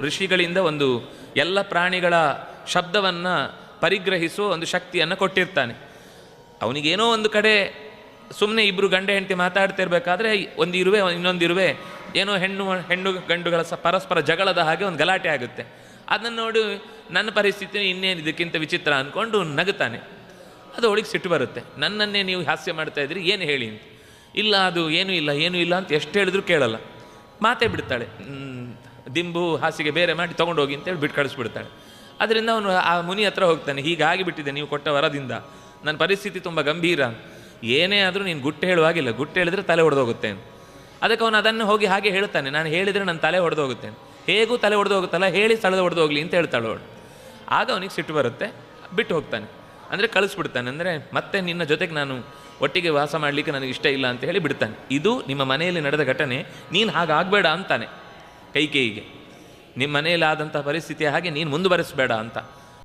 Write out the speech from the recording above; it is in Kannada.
ಋಷಿಗಳಿಂದ ಒಂದು ಎಲ್ಲ ಪ್ರಾಣಿಗಳ ಶಬ್ದವನ್ನು ಪರಿಗ್ರಹಿಸುವ ಒಂದು ಶಕ್ತಿಯನ್ನು ಕೊಟ್ಟಿರ್ತಾನೆ. ಅವನಿಗೇನೋ ಒಂದು ಕಡೆ ಸುಮ್ಮನೆ ಇಬ್ಬರು ಗಂಡ ಹೆಂಡತಿ ಮಾತಾಡ್ತಿರ್ಬೇಕಾದ್ರೆ ಒಂದು ಇರುವೆ, ಇನ್ನೊಂದು ಇರುವೆ, ಏನೋ ಹೆಣ್ಣು ಹೆಣ್ಣು ಗಂಡುಗಳ ಸ ಪರಸ್ಪರ ಜಗಳದ ಹಾಗೆ ಒಂದು ಗಲಾಟೆ ಆಗುತ್ತೆ. ಅದನ್ನು ನೋಡಿ ನನ್ನ ಪರಿಸ್ಥಿತಿ ಇನ್ನೇನು ಇದಕ್ಕಿಂತ ವಿಚಿತ್ರ ಅಂದ್ಕೊಂಡು ನಗುತ್ತಾನೆ. ಅದು ಅವಳಿಗೆ ಸಿಟ್ಟು ಬರುತ್ತೆ. ನನ್ನನ್ನೇ ನೀವು ಹಾಸ್ಯ ಮಾಡ್ತಾ ಇದ್ರಿ, ಏನು ಹೇಳಿ ಅಂತ. ಇಲ್ಲ, ಅದು ಏನೂ ಇಲ್ಲ ಏನೂ ಇಲ್ಲ ಅಂತ ಎಷ್ಟು ಹೇಳಿದ್ರು ಕೇಳಲ್ಲ. ಮಾತೇ ಬಿಡ್ತಾಳೆ. ದಿಂಬು ಹಾಸಿಗೆ ಬೇರೆ ಮಾಡಿ ತೊಗೊಂಡೋಗಿ ಅಂತೇಳಿ ಬಿಟ್ಟು ಕಳಿಸ್ಬಿಡ್ತಾಳೆ ಅದರಿಂದ ಅವನು ಆ ಮುನಿ ಹತ್ರ ಹೋಗ್ತಾನೆ, ಹೀಗಾಗಿ ಬಿಟ್ಟಿದೆ ನೀವು ಕೊಟ್ಟ ವರದಿಂದ. ನನ್ನ ಪರಿಸ್ಥಿತಿ ತುಂಬ ಗಂಭೀರ. ಏನೇ ಆದರೂ ನೀನು ಗುಟ್ಟು ಹೇಳುವಾಗಿಲ್ಲ, ಗುಟ್ಟು ಹೇಳಿದ್ರೆ ತಲೆ ಹೊಡೆದೋಗುತ್ತೆ. ಅದಕ್ಕೆ ಅವನು ಅದನ್ನು ಹೋಗಿ ಹಾಗೆ ಹೇಳ್ತಾನೆ, ನಾನು ಹೇಳಿದರೆ ನನ್ನ ತಲೆ ಹೊಡೆದೋಗುತ್ತೆ. ಹೇಗೂ ತಲೆ ಹೋಗುತ್ತಲ್ಲ ಹೇಳಿ ಸ್ಥಳದ ಹೊಡೆದು ಹೋಗ್ಲಿ ಅಂತ ಹೇಳ್ತಾಳೆ ಅವಳು. ಆಗ ಅವನಿಗೆ ಸಿಟ್ಟು ಬರುತ್ತೆ, ಬಿಟ್ಟು ಹೋಗ್ತಾನೆ. ಅಂದರೆ ಕಳಿಸ್ಬಿಡ್ತಾನೆ, ಅಂದರೆ ಮತ್ತೆ ನಿನ್ನ ಜೊತೆಗೆ ನಾನು ಒಟ್ಟಿಗೆ ವಾಸ ಮಾಡಲಿಕ್ಕೆ ನನಗೆ ಇಷ್ಟ ಇಲ್ಲ ಅಂತ ಹೇಳಿ ಬಿಡ್ತಾನೆ. ಇದು ನಿಮ್ಮ ಮನೆಯಲ್ಲಿ ನಡೆದ ಘಟನೆ, ನೀನು ಹಾಗಾಗಬೇಡ ಅಂತಾನೆ. ಕೈಕೇಯಿಗೆ. ನಿಮ್ಮ ಮನೆಯಲ್ಲಾದಂಥ ಪರಿಸ್ಥಿತಿ ಹಾಗೆ ನೀನು ಮುಂದುವರೆಸಬೇಡ ಅಂತ.